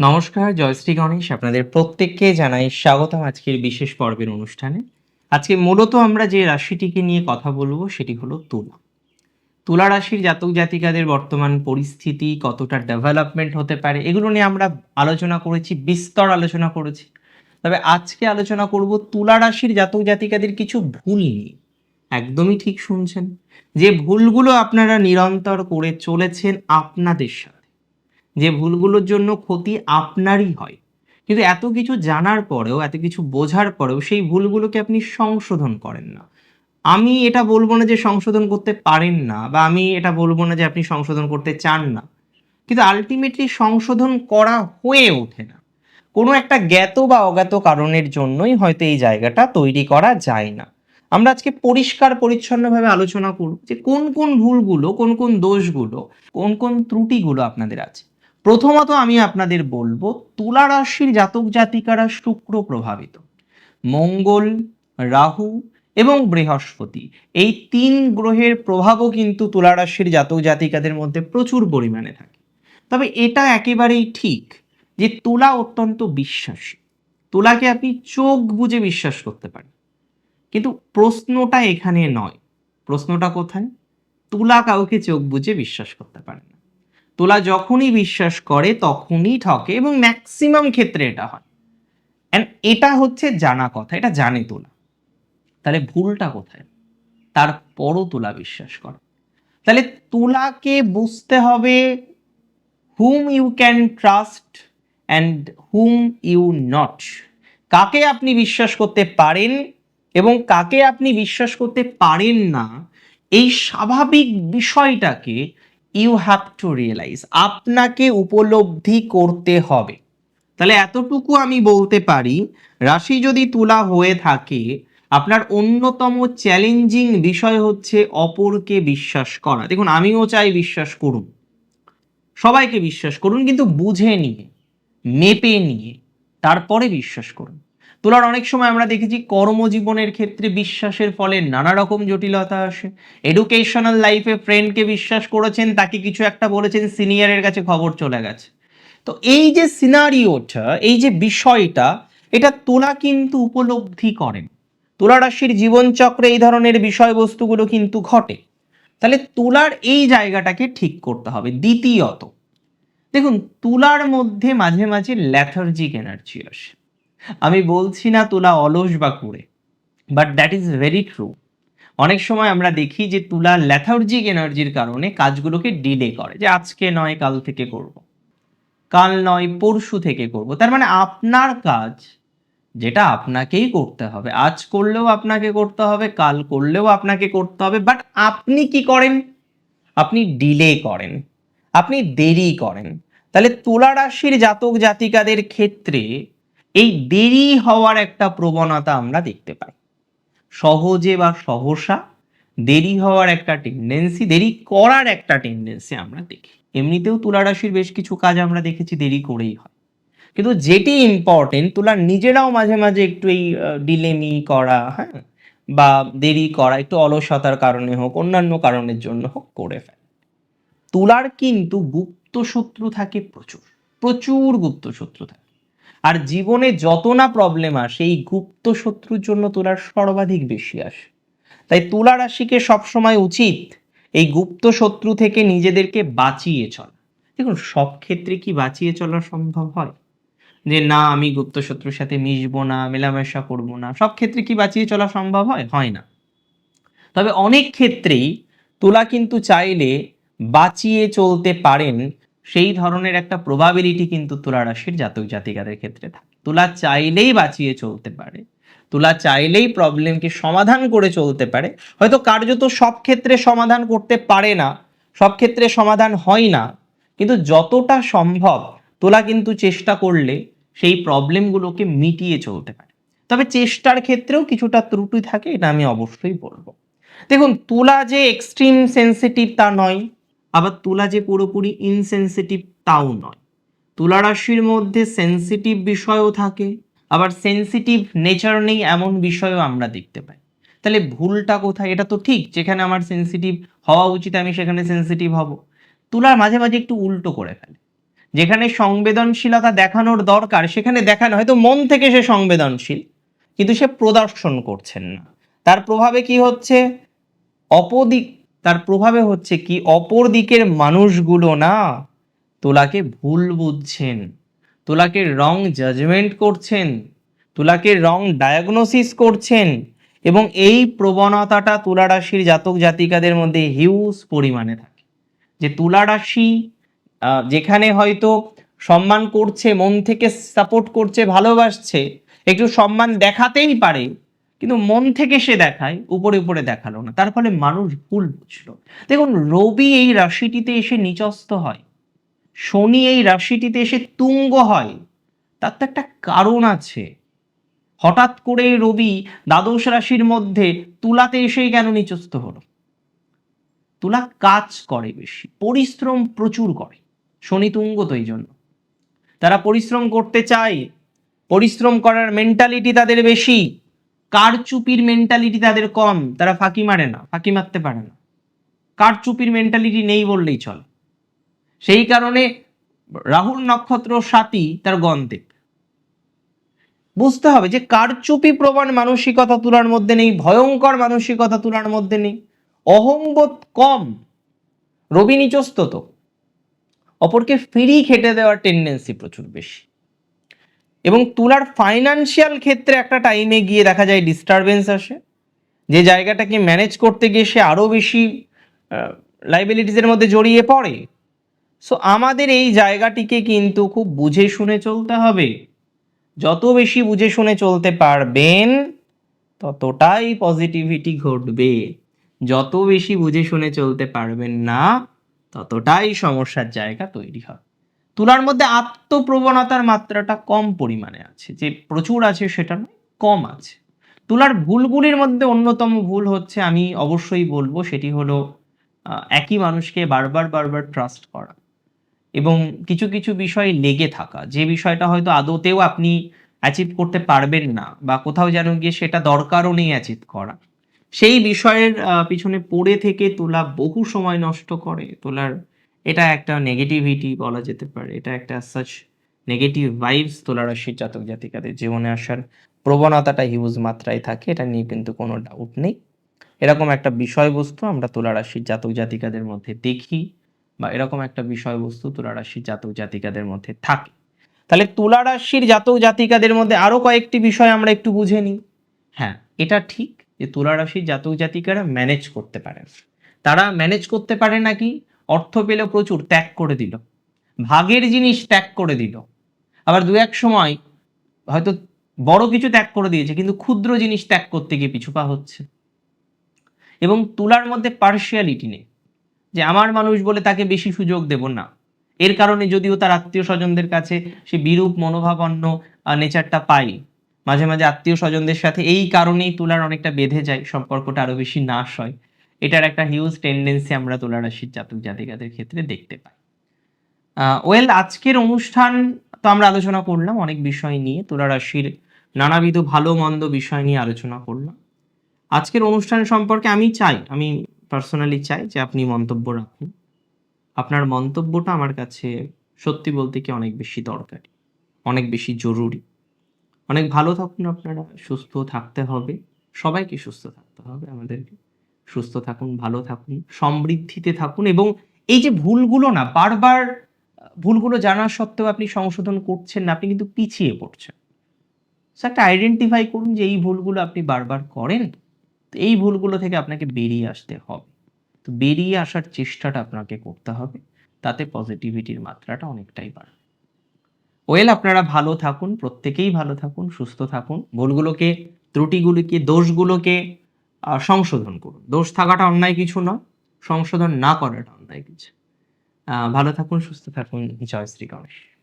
নমস্কার জয়শ্রী গণেশ আপনাদের প্রত্যেককে জানাই স্বাগতম আজকের বিশেষ পর্বের অনুষ্ঠানে। আজকে মূলত আমরা যে রাশিটিকে নিয়ে কথা বলব সেটি হলো তুলা। তুলা রাশির জাতক জাতিকাদের বর্তমান পরিস্থিতি কতটা ডেভেলপমেন্ট হতে পারে এগুলো নিয়ে আমরা আলোচনা করেছি, বিস্তর আলোচনা করেছি। তবে আজকে আলোচনা করব তুলা রাশির জাতক জাতিকাদের কিছু ভুল নিয়ে। একদমই ঠিক শুনছেন। যে ভুলগুলো আপনারা নিরন্তর করে চলেছেন আপনাদের সাথে। যে ভুলগুলোর জন্য ক্ষতি আপনারই হয়। কিন্তু এত কিছু জানার পরেও, এত কিছু বোঝার পরেও সেই ভুলগুলোকে আপনি সংশোধন করেন না। আমি এটা বলব না যে সংশোধন করতে পারেন না বা আমি এটা বলব না যে আপনি সংশোধন করতে চান না। কিন্তু আলটিমেটলি সংশোধন করা হয়ে ওঠে না। কোনো একটা জ্ঞাত বা অজ্ঞাত কারণের জন্যই হয়তো এই জায়গাটা তৈরি করা যায় না। আমরা আজকে পরিষ্কার, পরিচ্ছন্নভাবে আলোচনা করব যে কোন কোন ভুলগুলো, কোন কোন দোষগুলো, কোন কোন ত্রুটিগুলো আপনাদের আছে। প্রথমত আমি আপনাদের বলব, তুলা রাশির জাতক জাতিকারা শুক্র প্রভাবিত। মঙ্গল, রাহু এবং বৃহস্পতি। এই তিন গ্রহের প্রভাবও কিন্তু তুলা রাশির জাতক জাতিকাদের মধ্যে প্রচুর পরিমাণে থাকে। তবে এটা একেবারেই ঠিক যে তুলা অত্যন্ত বিশ্বাসী। তুলাকে আপনি চোখ বুঝে বিশ্বাস করতে পারেন। কিন্তু প্রশ্নটা এখানে নয়। প্রশ্নটা কোথায়? তুলা কাউকে চোখ বুঝে বিশ্বাস করতে পারে না। তোলা যখনই বিশ্বাস করে, তখনই ঠকে এবং ম্যাক্সিমাম ক্ষেত্রে এটা হয়। অ্যান্ড এটা হচ্ছে জানা কথা, এটা জানে তোলা। তাহলে ভুলটা কোথায়? তারপরও তোলা বিশ্বাস করে। তাহলে তোলাকে বুঝতে হবে হুম you can trust and hmm you not কাকে আপনি বিশ্বাস করতে পারেন এবং কাকে আপনি বিশ্বাস করতে পারেন না, এই স্বাভাবিক বিষয়টাকে ইউ হ্যাভ টু রিয়েলাইজ আপনাকে উপলব্ধি করতে হবে। তাহলে এতটুকু আমি বলতে পারি, রাশি যদি তুলা হয়ে থাকে, আপনার অন্যতম চ্যালেঞ্জিং বিষয় হচ্ছে অপরকে বিশ্বাস করা। দেখুন, আমিও চাই বিশ্বাস করুন। সবাইকে বিশ্বাস করুন, কিন্তু বুঝে নিয়ে, মেপে নিয়ে, তারপরে বিশ্বাস করুন। তোলার অনেক সময় আমরা দেখেছি কর্মজীবনের ক্ষেত্রে বিশ্বাসের ফলে নানা রকম জটিলতা আসে। এডুকেশনাল লাইফে ফ্রেন্ডকে বিশ্বাস করেছেন, তাকে কিছু একটা বলেছেন সিনিয়রের কাছে খবর চলে গেছে। তো এই যে সিনারিওটা এই যে বিষয়টা, এটা তোলা কিন্তু উপলব্ধি করেন। তুলা রাশির জীবনচক্রে এই ধরনের বিষয়বস্তুগুলো কিন্তু ঘটে। তাহলে তুলার এই জায়গাটাকে ঠিক করতে হবে। দ্বিতীয়ত, দেখুন, তুলার মধ্যে মাঝে মাঝে ল্যাথার্জিক এনার্জি আসে। আমি বলছি না তুলা অলস বা কুড়ে but that is very true অনেক সময় আমরা দেখি যে তুলা ল্যাথার্জিক এনার্জির কারণে কাজগুলোকে ডিলে করে, যে আজকে নয়, কাল থেকে করব। কাল নয়, পরশু থেকে করব। তার মানে আপনার কাজ যেটা আপনাকেই করতে হবে, আজ করলেও আপনাকে করতে হবে, কাল করলেও আপনাকে করতে হবে বাট আপনি কি করেন? আপনি ডিলে করেন, আপনি দেরি করেন। তাহলে তুলা রাশির জাতক জাতিকাদের ক্ষেত্রে এই দেরি হওয়ার একটা প্রবণতা আমরা দেখতে পাই। সহজে বা সহসা দেরি হওয়ার একটা টেন্ডেন্সি দেরি করার একটা টেন্ডেন্সি আমরা দেখি। এমনিতেও তুলা রাশির বেশ কিছু কাজ আমরা দেখেছি দেরি করেই হয়। কিন্তু যেটি ইম্পর্টেন্ট তুলা নিজেরাও মাঝে মাঝে একটু এই ডিলেমি করা হ্যাঁ বা দেরি করা, একটু অলসতার কারণে হোক, অন্যান্য কারণের জন্য হোক করে ফেলে। তুলার কিন্তু গুপ্ত শত্রু থাকে প্রচুর প্রচুর গুপ্ত শত্রু থাকে। আর জীবনে যত না প্রবলেম আসে, এই গুপ্ত শত্রুর জন্য তোলার সর্বাধিক বেশি আসে। তাই তুলা রাশিকে সবসময় উচিত এই গুপ্ত শত্রু থেকে নিজেদেরকে বাঁচিয়ে চলা। দেখুন, সব ক্ষেত্রে কি বাঁচিয়ে চলা সম্ভব হয়? যে না, আমি গুপ্ত শত্রুর সাথে মিশবো না, মেলামেশা করব না, সব ক্ষেত্রে কি বাঁচিয়ে চলা সম্ভব হয়? হয় না। তবে অনেক ক্ষেত্রেই তোলা কিন্তু চাইলে বাঁচিয়ে চলতে পারেন সেই ধরনের একটা প্রবাবিলিটি কিন্তু তুলা রাশির জাতক জাতিকাদের ক্ষেত্রে থাকে। তুলা চাইলেই বাঁচিয়ে চলতে পারে, তুলা চাইলেই প্রবলেমকে সমাধান করে চলতে পারে। হয়তো কার্যত সব ক্ষেত্রে সমাধান করতে পারে না, সব ক্ষেত্রে সমাধান হয় না, কিন্তু যতটা সম্ভব তোলা কিন্তু চেষ্টা করলে সেই প্রবলেমগুলোকে মিটিয়ে চলতে পারে। তবে চেষ্টার ক্ষেত্রেও কিছুটা ত্রুটি থাকে, এটা আমি অবশ্যই বলব। দেখুন, তুলা যে এক্সট্রিম সেন্সিটিভ তা নয় আবার তুলা যে পুরোপুরি ইনসেন্সিটিভ তাও নয়। তুলা রাশির মধ্যে সেন্সিটিভ বিষয়ও থাকে, আবার সেন্সিটিভ নেচার নেই এমন বিষয়ও আমরা দেখতে পাই। তাহলে ভুলটা কোথায়? এটা তো ঠিক, যেখানে আমার সেন্সিটিভ হওয়া উচিত, আমি সেখানে সেন্সিটিভ হব। তুলার মাঝে মাঝে একটু উল্টো করে ফেলে। যেখানে সংবেদনশীলতা দেখানোর দরকার, সেখানে দেখানো হয়তো মন থেকে সে সংবেদনশীল, কিন্তু সে প্রদর্শন করছেন না। তার প্রভাবে কি হচ্ছে? অপদিক তার প্রভাবে হচ্ছে কি, অপর দিকের মানুষগুলো না তোলাকে ভুল বুঝছেন, তোলাকে রং জাজমেন্ট করছেন, তুলাকে রং ডায়াগনোসিস করছেন এবং এই প্রবণতাটা তুলা রাশির জাতক জাতিকাদের মধ্যে হিউজ পরিমাণে থাকে। যে তুলা রাশি যেখানে হয়তো সম্মান করছে, মন থেকে সাপোর্ট করছে, ভালোবাসছে, একটু সম্মান দেখাতেই পারে কিন্তু মন থেকে সে দেখায়, উপরে উপরে দেখাল না। তার ফলে মানুষ ভুল বুঝলো। দেখুন, রবি এই রাশিটিতে এসে নিচস্ত হয়। শনি এই রাশিটিতে এসে তুঙ্গ হয়। তার তো একটা কারণ আছে। হঠাৎ করে রবি দ্বাদশ রাশির মধ্যে তুলাতে এসেই কেন নিচস্ত হলো? তুলা কাজ করে বেশি, পরিশ্রম প্রচুর করে। শনি তুঙ্গ তো এই জন্য। তারা পরিশ্রম করতে চায়, পরিশ্রম করার মেন্টালিটি তাদের বেশি। কারচুপির মেন্টালিটি তাদের কম, তারা ফাঁকি মারে না, ফাঁকি মারতে পারে না। কারচুপির মেন্টালিটি নেই বললেই চল। সেই কারণে রাহুল নক্ষত্র সাথী তার গন্তেপ বুঝতে হবে যে কারচুপি প্রমাণ মানসিকতা তুলার মধ্যে নেই, ভয়ঙ্কর মানসিকতা তুলার মধ্যে নেই। অহংবোধ কম। রবি নিচস্ত তো। অপরকে ফ্রি খেটে দেওয়ার টেন্ডেন্সি প্রচুর বেশি। এবং তুলার ফাইনান্সিয়াল ক্ষেত্রে একটা টাইমে গিয়ে দেখা যায় ডিস্টারবেন্স আসে। যে জায়গাটাকে ম্যানেজ করতে গিয়ে সে আরও বেশি লাইবিলিটিসের মধ্যে জড়িয়ে পড়ে। সো আমাদের এই জায়গাটিকে কিন্তু খুব বুঝে শুনে চলতে হবে। যত বেশি বুঝে শুনে চলতে পারবেন, ততটাই পজিটিভিটি ঘটবে। যত বেশি বুঝে শুনে চলতে পারবেন না, ততটাই সমস্যার জায়গা তৈরি হবে। তুলার মধ্যে আত্মপ্রবণতার মাত্রাটা কম পরিমাণে আছে। যে প্রচুর আছে সেটা নয়, কম আছে। তুলার ভুলগুলির মধ্যে অন্যতম ভুল হচ্ছে, আমি অবশ্যই বলব, সেটি হলো একই মানুষকে বারবার বারবার ট্রাস্ট করা এবং কিছু কিছু বিষয় লেগে থাকা। যে বিষয়টা হয়তো আদতেও আপনি অ্যাচিভ করতে পারবেন না বা কোথাও যেন গিয়ে সেটা দরকারও নেই অ্যাচিভ করা। সেই বিষয়ের পিছনে পড়ে থেকে তোলা বহু সময় নষ্ট করে। তোলার এটা একটা নেগেটিভিটি বলা যেতে পারে। এটা একটা সাচ নেগেটিভ ভাইবস তোলা রাশির জাতক জাতিকাদের জীবনে আসার প্রবণতাটা হিউজ মাত্রায় থাকে, এটা নিয়ে কিন্তু কোনো ডাউট নেই। এরকম একটা বিষয়বস্তু আমরা তুলা রাশির জাতক জাতিকাদের মধ্যে দেখি বা এরকম একটা বিষয়বস্তু তুলা রাশির জাতক জাতিকাদের মধ্যে থাকে। তাহলে তুলা রাশির জাতক জাতিকাদের মধ্যে আরও কয়েকটি বিষয় আমরা একটু বুঝে নিই। হ্যাঁ এটা ঠিক যে তুলা রাশির জাতক জাতিকারা ম্যানেজ করতে পারেন তারা ম্যানেজ করতে পারে নাকি অর্থ পেলে প্রচুর ত্যাগ করে দিল। ভাগের জিনিস ত্যাগ করে দিল। আবার দু এক সময় হয়তো বড় কিছু ত্যাগ করে দিয়েছে, কিন্তু ক্ষুদ্র জিনিস ত্যাগ করতে গিয়ে পিছুপা হচ্ছে। এবং তুলার মধ্যে পার্শিয়ালিটি নেই। যে আমার মানুষ বলে তাকে বেশি সুযোগ দেব না। এর কারণে যদিও তার আত্মীয় স্বজনদের কাছে সে বিরূপ মনোভাবান্ন নেচারটা পাই মাঝে মাঝে আত্মীয় স্বজনদের সাথে এই কারণেই তুলার অনেকটা বেঁধে যায়, সম্পর্কটা আরও বেশি নাশ হয়। এটার একটা হিউজ টেন্ডেন্সি আমরা তুলা রাশির জাতক জাতিকাদের ক্ষেত্রে দেখতে পাই। ওয়েল আজকের অনুষ্ঠান তো আমরা আলোচনা করলাম, অনেক বিষয় নিয়ে। তুলা রাশির নানাবিধ ভালো মন্দ বিষয় নিয়ে আলোচনা করলাম। আজকের অনুষ্ঠান সম্পর্কে আমি চাই, আমি পার্সোনালি চাই যে আপনি মন্তব্য রাখুন। আপনার মন্তব্যটা আমার কাছে সত্যি বলতে কি অনেক বেশি দরকারি, অনেক বেশি জরুরি। অনেক ভালো থাকুন আপনারা, সুস্থ থাকতে হবে, সবাইকে সুস্থ থাকতে হবে আমাদেরকে। সুস্থ থাকুন, ভালো থাকুন, সমৃদ্ধিতে থাকুন এবং এই যে ভুলগুলো না, বারবার, ভুলগুলো জানা সত্ত্বেও আপনি সংশোধন করছেন না, আপনি কিন্তু পিছিয়ে পড়ছেন। একটা আইডেন্টিফাই করুন যে এই ভুলগুলো আপনি বারবার করেন, তো এই ভুলগুলো থেকে আপনাকে বেরিয়ে আসতে হবে। তো বেরিয়ে আসার চেষ্টাটা আপনাকে করতে হবে, তাতে পজিটিভিটির মাত্রাটা অনেকটাই বাড়বে। ওয়েল আপনারা ভালো থাকুন, প্রত্যেকেই ভালো থাকুন, সুস্থ থাকুন, ভুলগুলোকে, ত্রুটিগুলোকে, দোষগুলোকে সংশোধন করুন। দোষ থাকাটা অন্যায় কিছু না সংশোধন না করাটা অন্যায় কিছু। ভালো থাকুন, সুস্থ থাকুন। জয় শ্রী গণেশ।